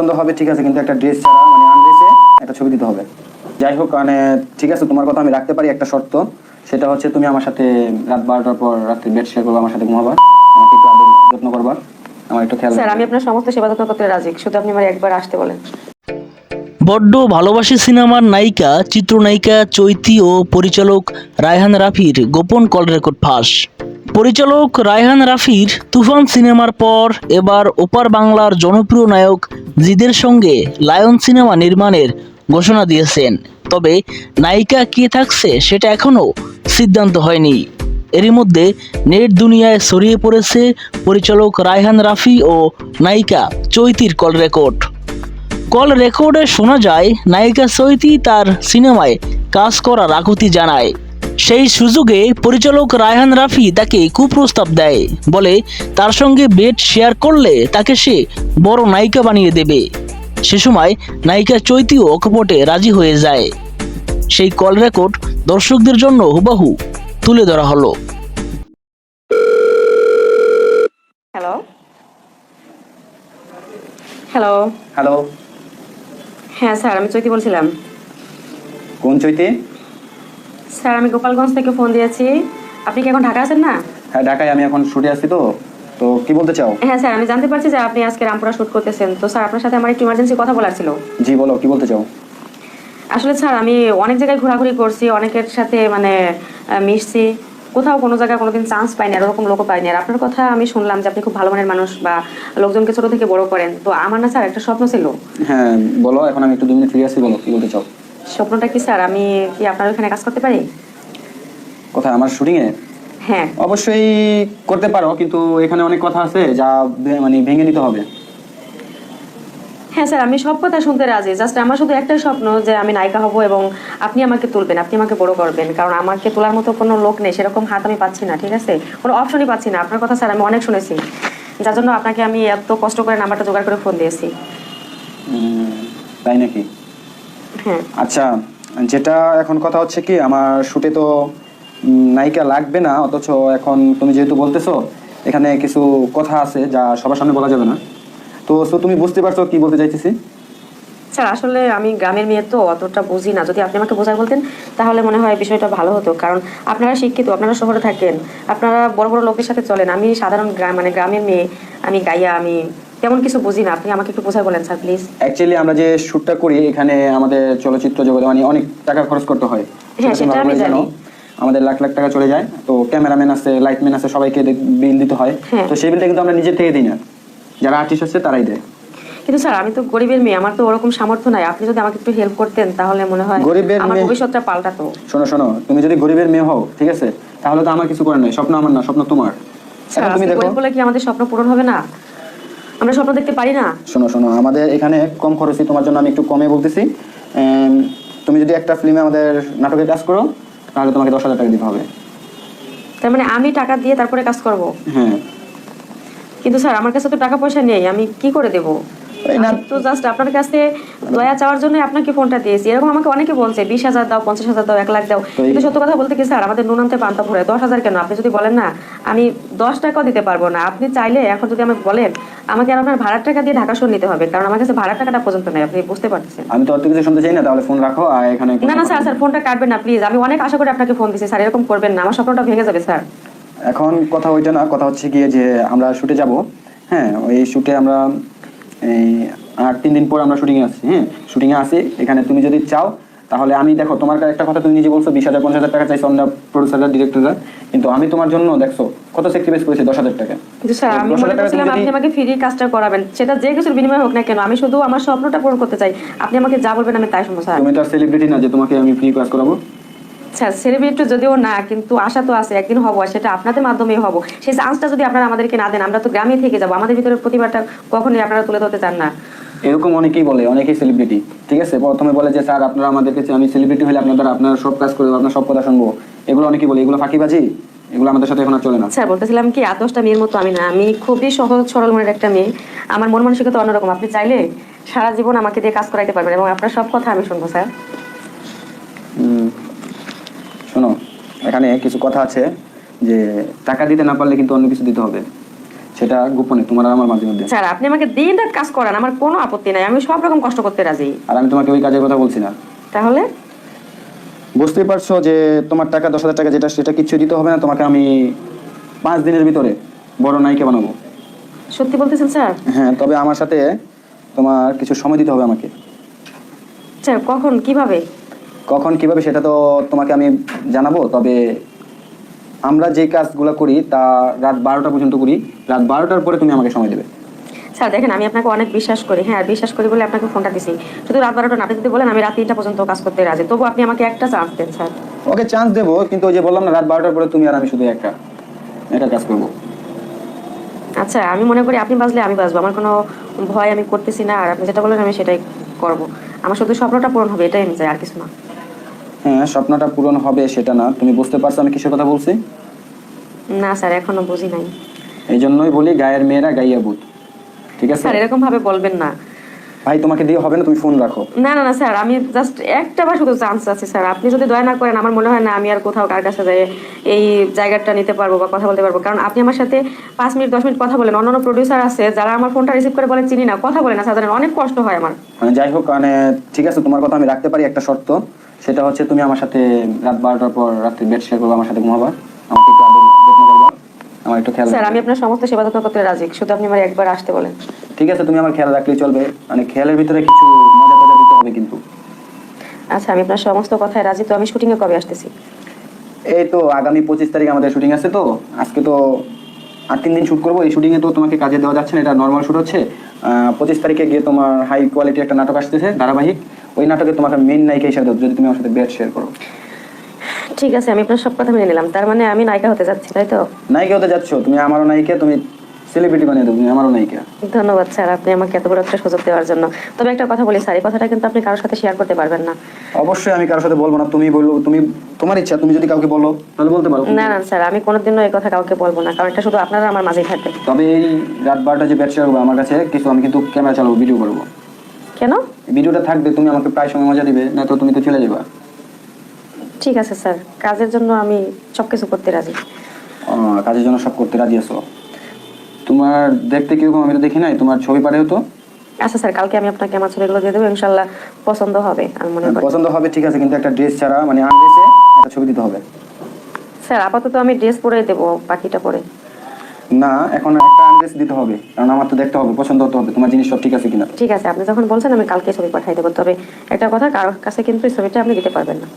পছন্দ হবে ঠিক আছে কিন্তু একটা ড্রেস ছাড়া মানে আনড্রেসে একটা ছবি দিতে হবে। যাই হোক মানে ঠিক আছে তোমার কথা আমি রাখতে পারি একটা শর্ত। সেটা হচ্ছে তুমি আমার সাথে রাত বারোটার পর রাত্রে বেড শেয়ার করবে আমার সাথে ঘুমাবা। আমাকে একটু আদর যত্ন করবা। আমার একটু খেয়াল স্যার আমি আপনার সমস্ত সেবা যত্ন করতে রাজি। শুধু আপনি আমার একবার আসতে বলেন। বড্ড ভালোবাসি সিনেমার নায়িকা চিত্রনায়িকা চৈতি ও পরিচালক রায়হান রাফির গোপন কল রেকর্ড ফাঁস। পরিচালক রায়হান রাফির তুফান সিনেমার পর এবার ওপার বাংলার জনপ্রিয় নায়ক জিদের সঙ্গে লায়ন সিনেমা নির্মাণের ঘোষণা দিয়েছেন। তবে নায়িকা কে থাকছে সেটা এখনও সিদ্ধান্ত হয়নি। এরই মধ্যে নেট দুনিয়ায় ছড়িয়ে পড়েছে পরিচালক রায়হান রাফি ও নায়িকা চৈতির কল রেকর্ড। কল রেকর্ডে শোনা যায়, নায়িকা চৈতি তার সিনেমায় কাজ করার আকুতি জানায়। সেই সুযোগে পরিচালক রায়হান রাফি তাকে কুপ্রস্তাব দেয়। বলে তার সঙ্গে বেড শেয়ার করলে তাকে সে বড় নায়িকা বানিয়ে দেবে। সে সময় নায়িকা চৈতিও অকপটে রাজি হয়ে যায়। সেই কল রেকর্ড দর্শকদের জন্য হুবাহু তুলে ধরা হলো। হ্যালো। হ্যালো। হ্যালো। হ্যাঁ স্যার আমি চৈতি বলছিলাম। কোন চৈতি? স্যার আমি গোপালগঞ্জ থেকে ফোন দিয়েছি। আপনি কি এখন ঢাকা আছেন না? হ্যাঁ ঢাকায় আমি এখন শুটে আসছি তো। তো কি বলতে চাও? হ্যাঁ স্যার আমি জানতে পারছি যে আপনি আজকে রামপুরা শুট করতেছেন। তো স্যার আপনার সাথে আমার একটু ইমার্জেন্সি কথা বলার ছিল। জি বলো কি বলতে চাও? আসলে স্যার আমি অনেক জায়গায় ঘোরাঘুরি করছি অনেকের সাথে মানে মিশছি। কোথাও কোনো জায়গায় কোনোদিন চান্স পাইনি আর ওরকম লোকও পাইনি। আর আপনার কথা আমি শুনলাম যে আপনি খুব ভালো মানের মানুষ বা লোকজনকে ছোট থেকে বড় করেন। তো আমার না স্যার একটা স্বপ্ন ছিল। হ্যাঁ বলো এখন আমি একটু দু মিনিট ফ্রি আছি বলো কি বলতে চাও? স্বপ্নটা কি স্যার? আমি কি আপনার ওখানে কাজ করতে পারি? কোথায় আমার শুটিংয়ে হ্যাঁ। অবশ্যই করতে পারো কিন্তু এখানে অনেক কথা আছে যা মানে ভেঙে নিতে হবে। হ্যাঁ স্যার আমি সব কথা শুনতে রাজি। জাস্ট আমার শুধু একটাই স্বপ্ন যে আমি নায়িকা হব এবং আপনি আমাকে তুলবেন আপনি আমাকে বড় করবেন। কারণ আমাকে তোলার মতো কোনো লোক নেই সেরকম হাত আমি পাচ্ছি না ঠিক আছে? কোনো অপশনই পাচ্ছি না। আপনার কথা স্যার আমি অনেক শুনেছি। যার জন্য আপনাকে আমি এত কষ্ট করে নাম্বারটা জোগাড় করে ফোন দিয়েছি। তাই নাকি? আচ্ছা যেটা এখন কথা হচ্ছে কি আমার শুটে তো নায়িকা লাগবে না অথচ এখন তুমি যেহেতু বলতেছো এখানে কিছু কথা আছে যা সবার সামনে বলা যাবে না। তো so তুমি বুঝতে পারছ কি বলতে চাইতেছি? স্যার আসলে আমি গ্রামের মেয়ে তো অতটা বুঝি না। যদি আপনি আমাকে বোঝায় বলতেন তাহলে মনে হয় বিষয়টা ভালো হতো। কারণ আপনারা শিক্ষিত আপনারা শহরে থাকেন আপনারা বড় বড় লোকের সাথে চলেন। আমি সাধারণ গ্রাম মানে গ্রামের মেয়ে আমি গাইয়া আমি তেমন কিছু বুঝি না। আপনি আমাকে একটু বোঝায় বলেন স্যার প্লিজ অ্যাকচুয়ালি আমরা যে শ্যুটটা করি এখানে আমাদের চলচ্চিত্র জগতে মানে অনেক টাকা খরচ করতে হয়। হ্যাঁ, সেটা আমি জানি। আমাদের লাখ লাখ টাকা চলে যায়। তো ক্যামেরাম্যান আছে লাইটম্যান আছে সবাইকে বিল দিতে হয়। হ্যাঁ। তো সেই বিলটা কিন্তু আমরা নিজের থেকে দিই না। যারা আর্টিস্ট আছে তারাই দেয়। কিন্তু স্যার আমি তো গরিবের মেয়ে আমার তো ওরকম সামর্থ্য নাই। আপনি যদি আমাকে একটু হেল্প করতেন তাহলে মনে হয় গরিবের আমার ভবিষ্যৎটা পাল্টাতো। শোনো শোনো তুমি যদি গরিবের মেয়ে হও ঠিক আছে? তাহলে তো আমার কিছু করার নাই। স্বপ্ন আমার না স্বপ্ন তোমার। স্যার এখন তুমি দেখো। বলে কি আমাদের স্বপ্ন পূরণ হবে না? আমরা স্বপ্ন দেখতে পারি না। শোনো শোনো আমাদের এখানে কম খরচে তোমার জন্য আমি একটু কমে বলতেছি। তুমি যদি একটা ফিল্মে আমাদের নাটকে কাজ করো তাহলে তোমাকে দশ হাজার টাকা দিতে হবে। তার মানে আমি টাকা দিয়ে তারপরে কাজ করব? হ্যাঁ। কিন্তু স্যার আমার কাছে তো টাকা পয়সা নেই আমি কি করে দেব? তো জাস্ট আপনার কাছে দয়া চাওয়ার জন্য আপনাকে ফোনটা দিয়েছি। এরকম আমাকে অনেকে বলছে বিশ হাজার দাও পঞ্চাশ হাজার দাও এক লাখ দাও। কিন্তু সত্য কথা বলতে কি স্যার আমাদের নুনান্তে পান্তা ফুরে দশ হাজার কেন? আপনি যদি বলেন না আমি দশ টাকাও দিতে পারব না। আপনি চাইলে এখন যদি আমাকে বলেন আমাকে আর আপনার ভাড়ার টাকা দিয়ে ঢাকা শহর নিতে হবে কারণ আমার কাছে ভাড়ার টাকাটা পর্যন্ত নেই আপনি বুঝতে পারতেছেন। আমি তো অত কিছু শুনতে চাই না তাহলে ফোন রাখো আর এখানে না না স্যার স্যার ফোনটা কাটবেন না প্লিজ আমি অনেক আশা করে আপনাকে ফোন দিচ্ছি স্যার এরকম করবেন না আমার স্বপ্নটা ভেঙে যাবে স্যার। এখন কথা ওইটা না কথা হচ্ছে গিয়ে যে আমরা শুটে যাব। হ্যাঁ ওই শুটে আমরা আর তিন দিন পর আমরা শুটিংয়ে আসছি হ্যাঁ? শুটিংয়ে আসি এখানে তুমি যদি চাও তাহলে আমি দেখো তোমার কাছে একটা কথা তুমি নিজে বলছো বিশ হাজার পঞ্চাশ হাজার টাকা চাইছো আমরা প্রডিউসাররা ডিরেক্টররা কিন্তু আমি তোমার জন্য দেখছ কত স্যাক্রিফাইস করেছি দশ হাজার টাকা। কিন্তু স্যার আমি মনে করছিলাম আপনি আমাকে ফ্রি কাজটা করাবেন সেটা যে কিছুর বিনিময়ে হোক না কেন আমি শুধু আমার স্বপ্নটা পূরণ করতে চাই। আপনি আমাকে যা বলবেন আমি তাই শুনব স্যার। তুমি তো আর সেলিব্রিটি না যে তোমাকে আমি ফ্রি কাজ করাবো। স্যার সেলিব্রিটি যদিও না কিন্তু আশা তো আছে একদিন হব সেটা আপনাদের মাধ্যমেই হব। সেই চান্সটা যদি আপনারা আমাদেরকে না দেন আমরা তো গ্রামে থেকে যাব। আমাদের ভিতরে প্রতিভাটা কখনোই আপনারা তুলে ধরতে চান না। এরকম অনেকেই বলে অনেকেই সেলিব্রিটি ঠিক আছে? প্রথমে বলে যে স্যার আপনারা আমাদেরকে আমি সেলিব্রিটি হলে আপনাদের আপনার সব কাজ করব আপনার সব কথা শুনব। এগুলো অনেকেই বলে এগুলো ফাঁকিবাজি? এগুলো আমাদের সাথে এখন আর চলে না। স্যার বলতেছিলাম কি এত দশটা মেয়ের মতো আমি না। আমি খুবই সহজ সরল মনের একটা মেয়ে। আমার মন মানসিকতা অন্যরকম। আপনি চাইলে সারা জীবন আমাকে দিয়ে কাজ করাইতে পারবেন এবং আপনার সব কথা আমি শুনব স্যার। এখানে কিছু কথা আছে যে টাকা দিতে না পারলে কিন্তু অন্য কিছু দিতে হবে। সেটা গোপনে তোমার আর আমার মাঝে মধ্যে। স্যার আপনি আমাকে দিন রাত কাজ করান আমার কোনো আপত্তি নাই আমি সব রকম কষ্ট করতে রাজি। আর আমি তোমাকে ওই কাজের কথা বলছি না। তাহলে? বুঝতেই পারছ যে তোমার টাকা দশ হাজার টাকা যেটা সেটা কিছু দিতে হবে না তোমাকে আমি পাঁচ দিনের ভিতরে বড় নায়িকা বানাবো। সত্যি বলতেছেন স্যার? হ্যাঁ তবে আমার সাথে তোমার কিছু সময় দিতে হবে আমাকে। স্যার কখন? কীভাবে? কখন কীভাবে সেটা তো তোমাকে আমি জানাব তবে আমরা যে কাজগুলো করি তা রাত বারোটা পর্যন্ত করি। রাত বারোটার পরে তুমি আমাকে সময় দেবে। স্যার দেখেন আমি আপনাকে অনেক বিশ্বাস করি। হ্যাঁ বিশ্বাস করি বলে আপনাকে ফোনটা দিছি। শুধু রাত বারোটা আপনি যদি বলেন আমি রাত তিনটা পর্যন্ত কাজ করতে রাজি। তবু আপনি আমাকে একটা চান্স দেন স্যার। ওকে চান্স দেবো কিন্তু ওই যে বললাম না রাত বারোটার পরে তুমি আর আমি শুধু একটা একটা কাজ করব। আচ্ছা আমি মনে করি আপনি বাজলে আমি বাজবো আমার কোনো ভয় আমি করতেছি না আর আপনি যেটা বললেন আমি সেটাই করব। আমার শুধু স্বপ্নটা পূরণ হবে এটাই আমি চাই আর কিছু না। হ্যাঁ স্বপ্নটা পূরণ হবে সেটা না। তুমি বুঝতে পারছ আমি কিসের কথা বলছি? না স্যার এখনও বুঝি নাই। এই জন্যই বলি গায়ের মেয়েরা গাইয়া বুধ ঠিক আছে? স্যার এরকম ভাবে বলবেন না। ভাই তোমাকে দিয়ে হবে না তুমি ফোন রাখো। না না না স্যার আমি জাস্ট একটা বার শুধু চান্স আছে স্যার। আপনি যদি দয়া না করেন আমার মনে হয় না আমি আর কোথাও কার কাছে যাই এই জায়গাটা নিতে পারব বা কথা বলতে পারব। কারণ আপনি আমার সাথে পাঁচ মিনিট দশ মিনিট কথা বলেন অন্যান্য প্রডিউসার আছে যারা আমার ফোনটা রিসিভ করে বলে চিনি না কথা বলে না সাধারণ অনেক কষ্ট হয় আমার। মানে যাই হোক মানে ঠিক আছে তোমার কথা আমি রাখতে পারি একটা শর্ত। সেটা হচ্ছে তুমি আমার সাথে রাত বারোটার পর রাত্রে বেড শেয়ার করব আমার সাথে ঘুমাবা। আমাকে একটু আদর যত্ন করবা। আমার একটু খেয়াল স্যার আমি আপনার সমস্ত সেবা যত্ন করতে রাজি। শুধু আপনি আমার একবার আসতে বলেন। ঠিক আছে তুমি আমার খেয়াল রাখলেই চলবে। মানে খেয়ালের ভিতরে কিছু মজা টজা দিতে হবে কিন্তু। আচ্ছা আমি আপনার সমস্ত কথায় রাজি। তো আমি শুটিংয়ে কবে আসতেছি? এই তো আগামী পঁচিশ তারিখ আমাদের শুটিং আছে তো। আজকে তো আর তিন দিন শুট করব। এই শুটিংয়ে তো তোমাকে কাজে দেওয়া যাচ্ছে না এটা নর্মাল শুট হচ্ছে। পঁচিশ তারিখে গিয়ে তোমার হাই কোয়ালিটি একটা নাটক আসতেছে ধারাবাহিক। ওই নাটকে তোমাকে মেন নায়িকা হিসেবে যদি তুমি আমার সাথে বেড শেয়ার করো। ঠিক আছে আমি আপনার সব কথা মেনে নিলাম। তার মানে আমি নায়িকা হতে যাচ্ছি তাই তো? নায়িকা হতে যাচ্ছ তুমি আমারও নায়িকা তুমি সেলিব্রিটি বানিয়ে দেবো আমারও নায়িকা ধন্যবাদ স্যার আপনি আমাকে এত বড় একটা সুযোগ দেওয়ার জন্য। তবে একটা কথা বলি স্যার এই কথাটা কিন্তু আপনি কারোর সাথে শেয়ার করতে পারবেন না। অবশ্যই আমি কারোর সাথে বলব না তুমি বলল তুমি তোমার ইচ্ছা তুমি যদি কাউকে বলো তাহলে বলতে পারো। না না স্যার আমি কোনোদিনও এই কথা কাউকে বলব না কারণ এটা শুধু আপনারা আমার মাঝেই থাকবে। তবে এই রাত বারোটা যে ব্যাট শেয়ার করব আমার কাছে কিছু আমি কিন্তু ক্যামেরা চালাবো ভিডিও করব। কেন? ভিডিওটা থাকবে তুমি আমাকে প্রায় সময় মজা দিবে না তো তুমি তো চলে যাবা। ঠিক আছে স্যার কাজের জন্য আমি সব কিছু করতে রাজি। কাজের জন্য সব করতে রাজি আছো? তোমার দেখতে কীরকম আমি তো দেখি নাই তোমার ছবি পাঠাও তো। আচ্ছা স্যার কালকে আমি আপনাকে আমার ছবিগুলো দিয়ে দেবো ইনশাল্লাহ পছন্দ হবে আমি মনে করি। পছন্দ হবে ঠিক আছে কিন্তু একটা ড্রেস ছাড়া মানে আনড্রেসে একটা ছবি দিতে হবে। স্যার আপাতত আমি ড্রেস পরে দেবো বাকিটা পরে। না এখন একটা আনড্রেস দিতে হবে কারণ আমার তো দেখতে হবে পছন্দ হতে হবে তোমার জিনিস সব ঠিক আছে কিনা। ঠিক আছে আপনি যখন বলছেন আমি কালকে ছবি পাঠিয়ে দেবো তবে একটা কথা কারোর কাছে কিন্তু ছবিটা আপনি দিতে পারবেন না।